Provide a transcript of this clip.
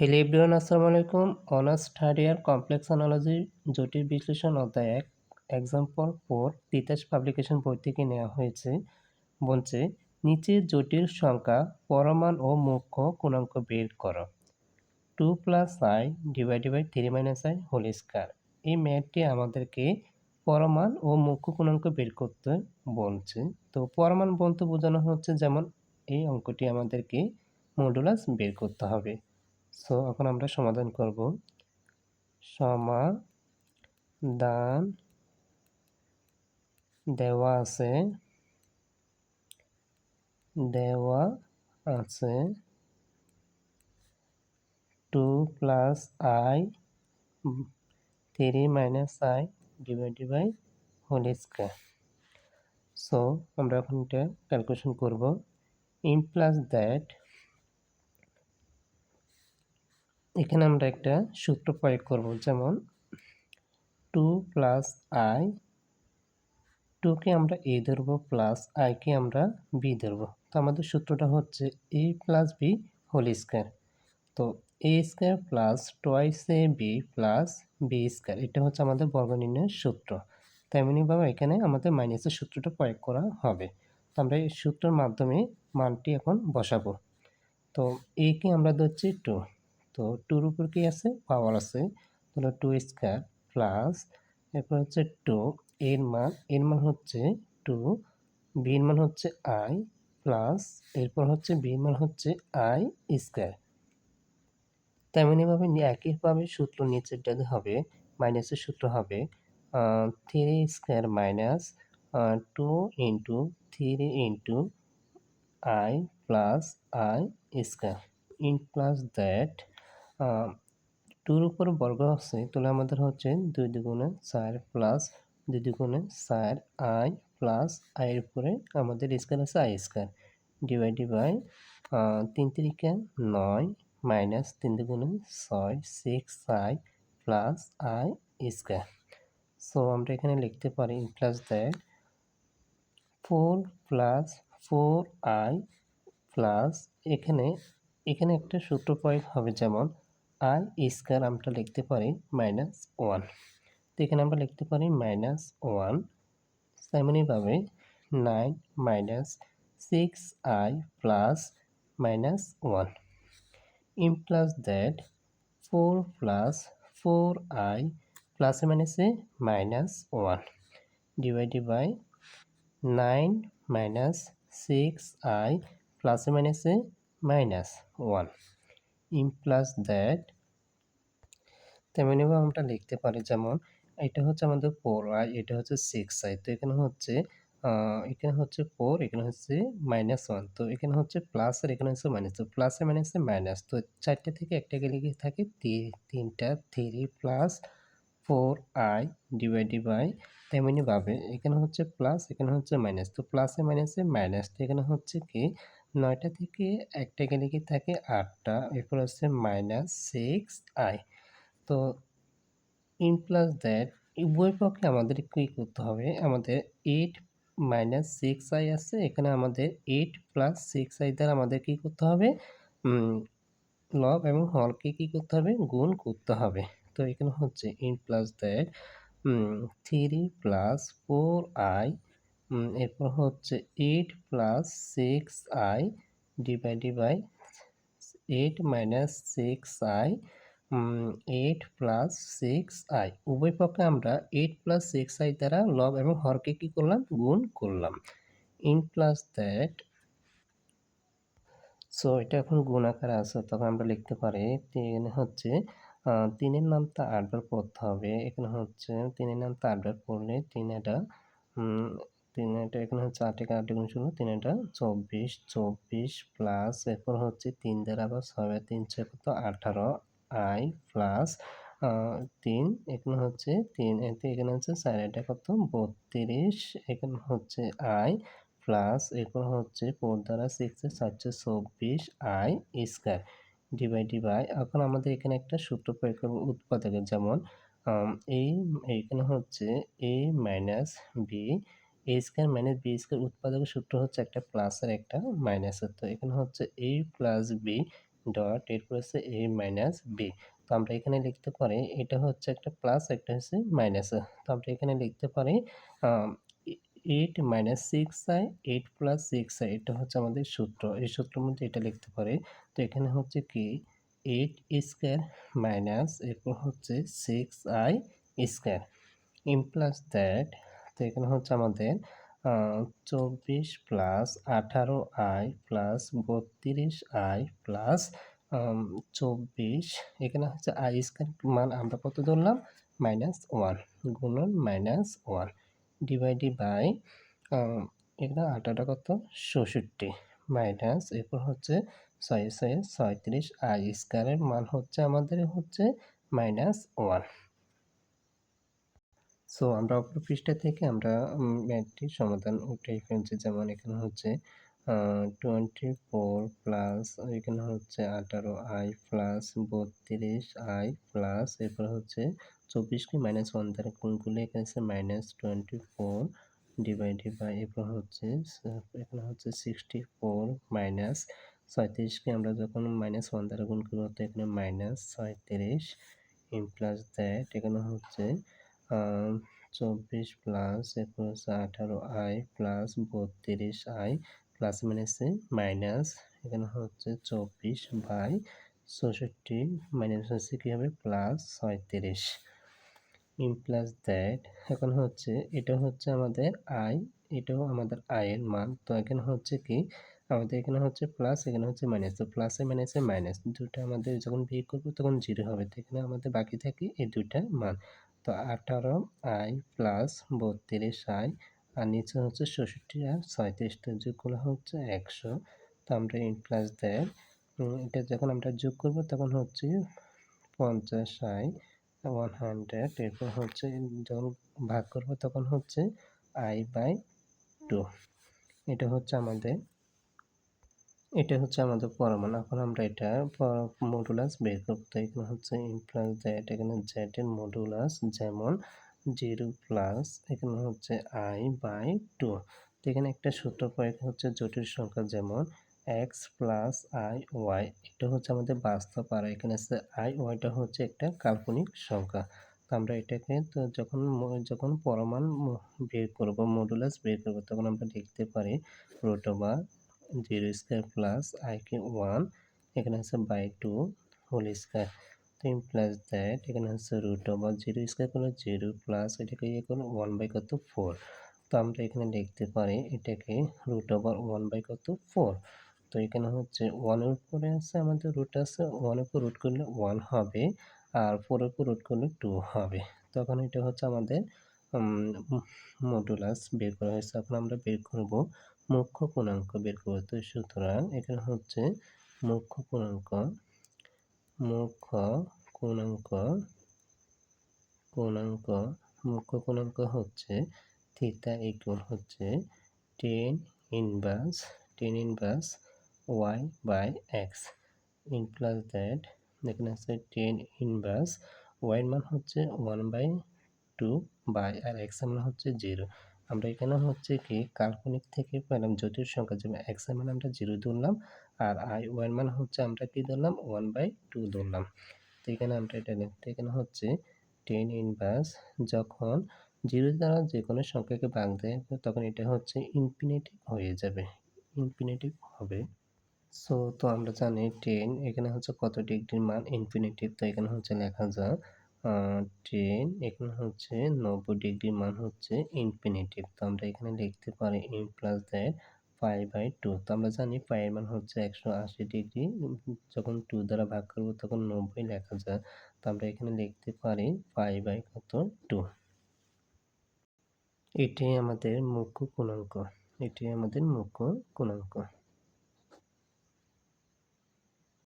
Hello everyone আসসালামু আলাইকুম honours third year complex analogy জটিল বিশ্লেষণ অধ্যায় এক এক্সাম্পল ফোর তিতাস পাবলিকেশন বই থেকে নেওয়া হয়েছে। বলছে নিচের জটিল সংখ্যা পরমাণ ও মুখ্য গুণাঙ্ক বের করো। Two plus I divided by three minus I whole square এই ম্যাথটি আমাদেরকে পরমাণ ও মুখ্য গুণাঙ্ক বের করতে বলছে। তো পরমাণ বলতে বোঝানো হচ্ছে যেমন এই অঙ্কটি আমাদেরকে মডুলাস বের করতে হবে। সো এখন আমরা সমাধান করব। সমাধান দেওয়া আছে। দেওয়া আছে। Two plus I three minus I divided by whole square so আমরা এখন এটা ক্যালকুলেশন করব। ইন প্লাস দ্যাট এখানে আমরা একটা সূত্র প্রয়োগ করব, যেমন টু প্লাস আই, টুকে আমরা এ ধরবো প্লাস আইকে আমরা বি ধরবো। তো আমাদের সূত্রটা হচ্ছে A plus B whole square. তো A square plus twice A B plus B square, এটা হচ্ছে আমাদের বর্গ নির্ণয়ের সূত্র তেমনিভাবে এখানে আমাদের মাইনাসের সূত্রটা প্রয়োগ করা হবে। তো আমরা এই সূত্রের মাধ্যমে মানটি এখন বসাবো। তো এ একে আমরা ধরছি টু। তো টুর উপর কি আছে? পাওয়ার আছে। তাহলে টু স্কোয়ার প্লাস এরপর হচ্ছে টু এর মান এর মান হচ্ছে টু বির মান হচ্ছে আই প্লাস এরপর হচ্ছে বির মান হচ্ছে আই স্কোয়ার তেমনিভাবে একইভাবে সূত্র নিচেরটাতে হবে মাইনাসের সূত্র হবে three square minus two into three into I plus I square in plus that টুর উপর বর্গ আছে, তাহলে আমাদের হচ্ছে দুই দুগুণে চার প্লাস দুই দুগুণে চার আই প্লাস আইয়ের উপরে আমাদের স্কোয়ার আছে আই স্কোয়ার ডিভাইডি বাই তিন তিরিকা নয় মাইনাস তিন দুগুণে ছয় six I plus I square so আমরা এখানে লিখতে পারি plus that four plus four I plus এখানে এখানে একটা সূত্র প্রয়োগ হবে যেমন আই স্কোয়ার আমরা লিখতে পারি মাইনাস ওয়ান তো এখানে আমরা লিখতে পারি minus one তেমনইভাবে nine minus six I plus minus one in plus that four plus four I প্লাসে মাইনাসে minus one divided by nine minus six I প্লাসে মাইনাসে minus one in plus that তেমনিভাবে আমরা লিখতে পারি, যেমন এটা হচ্ছে আমাদের ফোর আই এটা হচ্ছে সিক্স আই তো এখানে হচ্ছে এখানে হচ্ছে ফোর এখানে হচ্ছে মাইনাস ওয়ান তো এখানে হচ্ছে প্লাস আর এখানে হচ্ছে মাইনাস তো প্লাসে মাইনাসে মাইনাস তো চারটে থেকে একটা গেলে থাকে? তিনটা three plus four I divided by তেমনিভাবে এখানে হচ্ছে প্লাস এখানে হচ্ছে মাইনাস তো প্লাসে মাইনাসে মাইনাস তো এখানে হচ্ছে কি? নয়টা থেকে একটা গেলে কি থাকে আটটা, এরপর হচ্ছে মাইনাস সিক্স আই তো ইন প্লাস দ্যাট উভয় পক্ষে আমাদের কী করতে হবে? আমাদের এইট মাইনাস সিক্স আই আছে, এখানে আমাদের এইট প্লাস সিক্স আই দ্বারা আমাদের কী করতে হবে? লব এবং হলকে কী করতে হবে? গুণ করতে হবে। তো এখানে হচ্ছে in plus that three plus four I এরপর হচ্ছে eight plus six I divided by eight minus six I eight plus six I. উভয় পক্ষে আমরা এইট প্লাস সিক্স আই দ্বারা লব এবং হরকে কী করলাম? গুণ করলাম। ইন প্লাস দ্যাট, সো এটা এখন গুণ আকারে আছে তখন আমরা লিখতে পারি এখানে হচ্ছে তিনের নামটা আটবার পড়তে হবে। এখানে হচ্ছে তিনের নামটা আটবার পড়লে তিন এটা তিন এটা এখানে হচ্ছে আট থেকে আট গুণ ষোলো তিন এটা চব্বিশ চব্বিশ প্লাস এরপর হচ্ছে তিন দ্বারা আবার ছয় তিন ছয় কত? আঠারো আই প্লাস তিন, এখানে হচ্ছে তিন এখানে হচ্ছে চার, এটা কত? বত্রিশ, এখানে হচ্ছে আই প্লাস এরপর হচ্ছে ফোর দ্বারা সিক্স চারশো চব্বিশ আই স্কোয়ার ডিভাইডি বাই এখন আমাদের এখানে একটা সূত্র প্রয়োগ করব উৎপাদকের, যেমন এই এখানে হচ্ছে A minus B A square minus B square উৎপাদকের সূত্র হচ্ছে একটা প্লাস আর একটা মাইনাসের তো এখানে হচ্ছে এ প্লাস বি ডট এরপর হচ্ছে এ মাইনাস বি তো আমরা এখানে লিখতে পারি, এটা হচ্ছে একটা প্লাস একটা হচ্ছে মাইনাস তো আমরা এখানে লিখতে পারি eight minus six I eight plus six I এটা হচ্ছে আমাদের সূত্র। এই সূত্রের মধ্যে এটা লিখতে পারি। তো এখানে হচ্ছে কি এইট স্কোয়ার মাইনাস এরপর হচ্ছে six I square in plus that তো এখানে হচ্ছে আমাদের চব্বিশ প্লাস আঠারো আই প্লাস বত্রিশ আই প্লাস চব্বিশ, এখানে হচ্ছে আই স্কোয়ার মান আমরা কত ধরলাম? মাইনাস ওয়ান, গুণন মাইনাস ওয়ান ডিভাইডি বাই এখানে আঠারো কত? ষষট্টি মাইনাস এরপর হচ্ছে ছয় ছয়, ছয়ত্রিশ আই স্কোয়ারের মান হচ্ছে আমাদের হচ্ছে মাইনাস ওয়ান। সো আমরা অপর পৃষ্ঠা থেকে আমরা ম্যাথটির সমাধান উঠাই ফেলছি। যেমন এখানে হচ্ছে টোয়েন্টি ফোর প্লাস এখানে হচ্ছে আঠারো আই প্লাস বত্রিশ আই প্লাস এরপর হচ্ছে চব্বিশকে মাইনাস ওয়ান দ্বারা করলে এখানে হচ্ছে minus twenty four divided by এরপর হচ্ছে, এখানে হচ্ছে সিক্সটি ফোর মাইনাস ছয়ত্রিশকে আমরা যখন মাইনাস ওয়ান দ্বারা গুণ করব, তো এখানে মাইনাস ছয়ত্রিশ ইন প্লাস দ্যাট এখানে হচ্ছে চব্বিশ প্লাস হচ্ছে আঠারো আই প্লাস বত্রিশ আই প্লাস মাইনাসে মাইনাস এখানে হচ্ছে চব্বিশ বাই চৌষট্টি মাইনাস হচ্ছে কী হবে? প্লাস ছয়ত্রিশ। প্লাস দ্যাট এখন হচ্ছে এটা হচ্ছে আমাদের আই এটাও আমাদের আয়ের মান। তো এখানে হচ্ছে কি? আমাদের এখানে হচ্ছে প্লাস এখানে হচ্ছে মাইনাস তো প্লাসে মাইনাসে মাইনাস দুটো আমাদের যখন বিয়ে করব তখন জিরো হবে। তো এখানে আমাদের বাকি থাকে এই দুইটা মান। তো আঠারো আই প্লাস বত্রিশ আই আর নিচে হচ্ছে ষষট্টি আর ছয়ত্রিশটা যোগগুলো হচ্ছে একশো। তো আমরা ইন প্লাস দেয় এটা যখন আমরা যোগ করব তখন হচ্ছে পঞ্চাশ আই ওয়ান হান্ড্রেড। এরপর হচ্ছে যখন ভাগ করব তখন হচ্ছে আই বাই টু। এটা হচ্ছে আমাদের এটা হচ্ছে আমাদের পরমাণু। এখন আমরা এটা মডুলাস বের করব। এখানে হচ্ছে ইমপ্লাস দ্যাট এখানে জেড এর মডুলাস যেমন জিরো প্লাস এখানে হচ্ছে আই বাই টু তো এখানে একটা সূত্র প্রয়োগ হচ্ছে জটিল সংখ্যা যেমন এক্স প্লাস আই ওয়াই এটা হচ্ছে আমাদের বাস্তব আর এখানে আছে আই ওয়াইটা হচ্ছে একটা কাল্পনিক সংখ্যা। তো আমরা এটাকে তো যখন যখন পরমাণ বের করব মডুলাস বের করব, তখন আমরা লিখতে পারি root over zero square plus আইকে ওয়ান এখানে হচ্ছে বাই টু হোল স্কোয়ার তো প্লাস দ্যাট এখানে হচ্ছে রুট ওভার জিরো স্কোয়ার করলে জিরো প্লাস এটাকে ইয়ে করলে ওয়ান বাই কত ফোর তো আমরা এখানে লিখতে পারি এটাকে রুট ওভার ওয়ান বাই কত ফোর তো এখানে হচ্ছে ওয়ানের উপরে আছে, আমাদের রুট আছে ওয়ানের উপর রুট করলে ওয়ান হবে, আর ফোরের উপর রুট করলে টু হবে। তখন এটা হচ্ছে আমাদের মডুলাস বের করা হয়েছে। এখন আমরা বের করব মুখ্য পূর্ণাঙ্ক বের করতে সুতরাং এখানে হচ্ছে মুখ্য পূর্ণাঙ্ক মুখ্য পূর্ণাঙ্ক পূর্ণাঙ্ক, মুখ্য পূর্ণাঙ্ক হচ্ছে থিতা ইকুয়াল হচ্ছে tan inverse tan inverse y by x in plus that এখানে আছে টেন ইনভার্স ওয়াই মান হচ্ছে ওয়ান বাই টু বাই আর এক্স মান হচ্ছে জিরো। আমরা এখানে হচ্ছে কি কাল্পনিক থেকে পেলাম জটিল সংখ্যা, যেমন এক্সের মান আমরা জিরো ধরলাম আর আই ওয়ান মান হচ্ছে আমরা কি ধরলাম? ওয়ান বাই টু ধরলাম। তো এখানে আমরা এটা লিখতে এখানে হচ্ছে টেন ইনভার্স, যখন জিরো দ্বারা যে কোনো সংখ্যাকে ভাগ দেয়, তখন এটা হচ্ছে ইনফিনিটিভ হয়ে যাবে। ইনফিনিটিভ হবে। সো, তো আমরা জানি টেন এখানে হচ্ছে কত ডিগ্রির মান? ইনফিনিটিভ তো এখানে হচ্ছে লেখা যায় টেন এখানে হচ্ছে নব্বই ডিগ্রি মান হচ্ছে ইনফিনিটিভ তো আমরা এখানে লিখতে পারি in plus that five by two তো আমরা জানি পায়ের মান হচ্ছে একশো আশি ডিগ্রি। যখন টু দ্বারা ভাগ করব তখন নব্বই লেখা যায়। তো আমরা এখানে লিখতে পারি ফাইভ বাই কত? টু এটি আমাদের মুখ্য গুণাঙ্ক এটি আমাদের মুখ্য গুণাঙ্ক